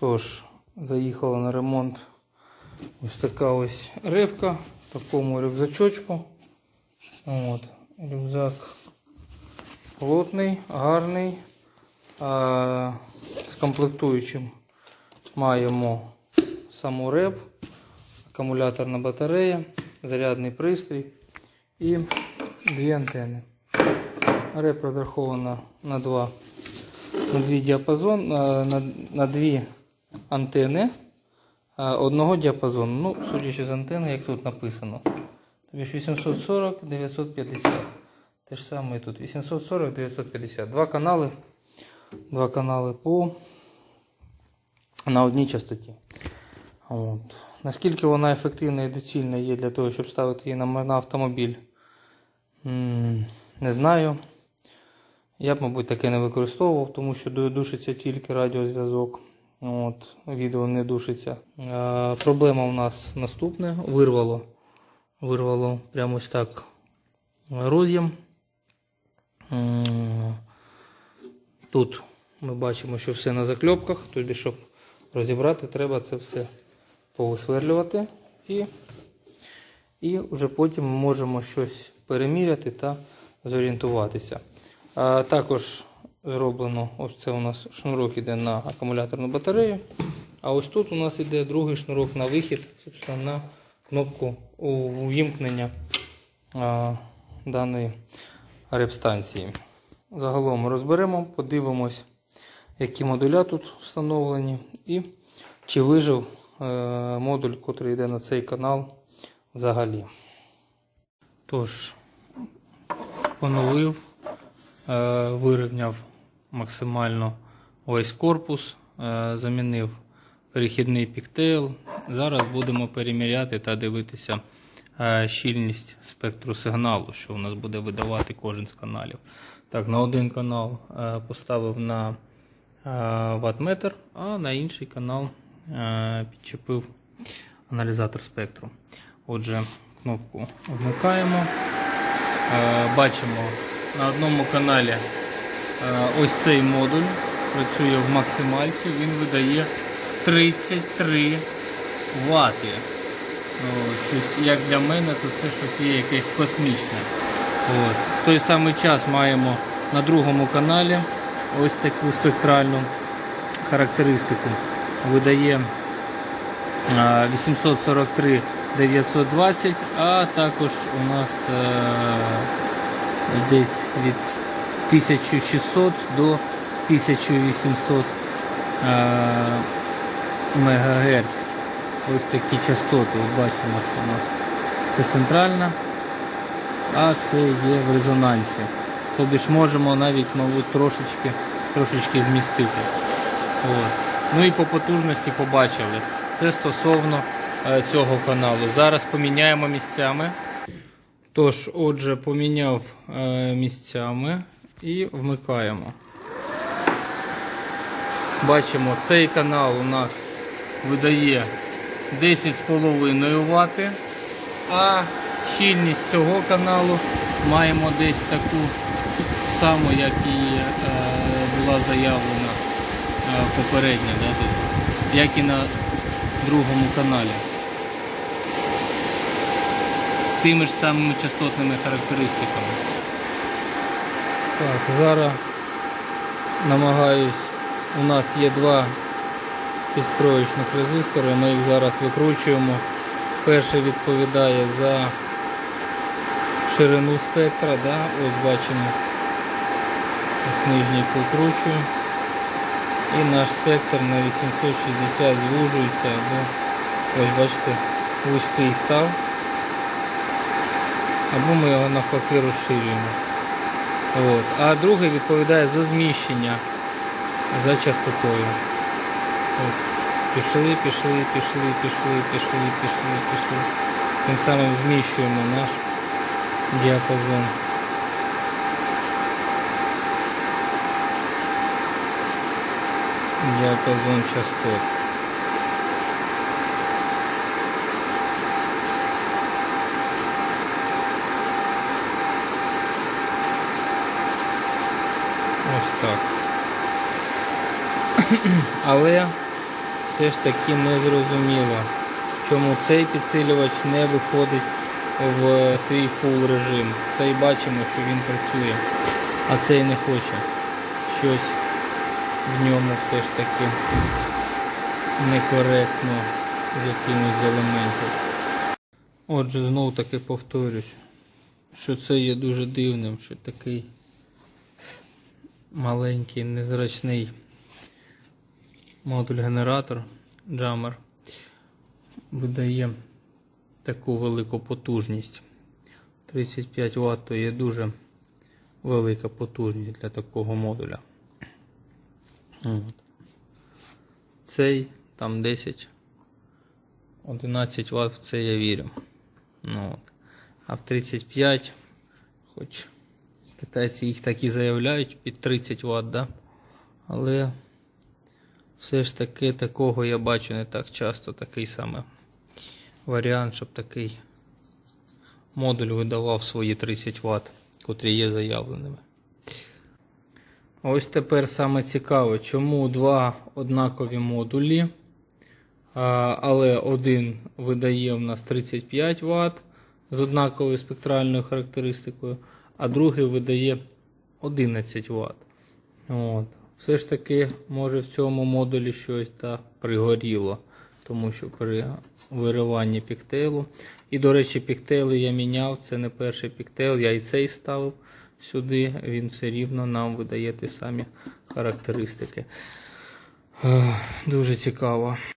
Тож, заїхала на ремонт ось така ось рибка такому рюкзачочку. От, рюкзак плотний, гарний. А, з комплектуючим маємо саму реп, акумуляторна батарея, зарядний пристрій і дві антени. Реп розрахована на два на дві діапазон, на, на, на дві антени одного діапазону. Ну, судячи з антени, як тут написано. Тобі ж 840, 950. Те ж саме і тут. 840, 950. Два канали. Два канали по на одній частоті. От. Наскільки вона ефективна і доцільна є для того, щоб ставити її на, на автомобіль, не знаю. Я б, мабуть, таке не використовував, тому що ду- душиться тільки радіозв'язок. От, відео не душиться. Е, проблема у нас наступна. Вирвало. Вирвало прямо ось так роз'єм. Тут ми бачимо, що все на закльопках, тобі, щоб розібрати, треба це все повисверлювати. І, і вже потім ми можемо щось переміряти та зорієнтуватися. А також зроблено, ось це у нас шнурок іде на акумуляторну батарею. А ось тут у нас іде другий шнурок на вихід, собственно, на кнопку увімкнення даної реп-станції. Загалом розберемо, подивимось, які модуля тут встановлені і чи вижив е, модуль, який йде на цей канал взагалі. Тож, поновив, е, вирівняв максимально весь корпус, е, замінив перехідний піктейл. Зараз будемо переміряти та дивитися е, щільність спектру сигналу, що у нас буде видавати кожен з каналів. Так, на один канал е, поставив на ваттметр, а на інший канал підчепив аналізатор спектру. Отже, кнопку вмикаємо. Бачимо на одному каналі ось цей модуль працює в максимальці, він видає 33 вати. Ну, щось, як для мене, то це щось є якесь космічне. От. В той самий час маємо на другому каналі ось таку спектральну характеристику. Видає 843 920, а також у нас е, десь від 1600 до 1800 е, МГц. Ось такі частоти. Бачимо, що у нас це центральна, а це є в резонансі. Тобі ж можемо навіть, мабуть, трошечки, трошечки змістити. От. Ну і по потужності побачили. Це стосовно е, цього каналу. Зараз поміняємо місцями. Тож, отже, поміняв е, місцями і вмикаємо. Бачимо, цей канал у нас видає 10,5 Вт, а щільність цього каналу маємо десь таку саму, як і е, була заявлена е, попередня, да, тут, як і на другому каналі. З тими ж самими частотними характеристиками. Так, зараз намагаюсь, у нас є два підстроєчних резистори, ми їх зараз викручуємо. Перший відповідає за ширину спектра, да? ось бачимо, ось нижній прикручую. І наш спектр на 860 звужується, або ось бачите, вузький став. Або ми його навпаки розширюємо. От. А другий відповідає за зміщення за частотою. От. Пішли, пішли, пішли, пішли, пішли, пішли, пішли. Тим самим зміщуємо наш діапазон. Діапазон частот. Ось так. Але все ж таки не зрозуміло, чому цей підсилювач не виходить в свій фул режим. Цей бачимо, що він працює, а цей не хоче. Щось в ньому все ж таки некоректно з якимось елементів. Отже, знов таки повторюсь, що це є дуже дивним, що такий маленький, незрачний модуль-генератор Jammer видає таку велику потужність. 35 Вт то є дуже велика потужність для такого модуля. От. Цей там 10 11 Вт в це я вірю. Ну, от. А в 35, хоч китайці їх так і заявляють під 30 Вт, да? але все ж таки такого я бачу не так часто, такий саме варіант, щоб такий модуль видавав свої 30 Вт, котрі є заявленими. Ось тепер саме цікаве, чому два однакові модулі, але один видає в нас 35 Вт з однаковою спектральною характеристикою, а другий видає 11 Вт. От. Все ж таки, може в цьому модулі щось та пригоріло, тому що при вириванні піктейлу. І, до речі, піктейли я міняв, це не перший піктейл, я і цей ставив сюди, він все рівно нам видає ті самі характеристики. Дуже цікаво.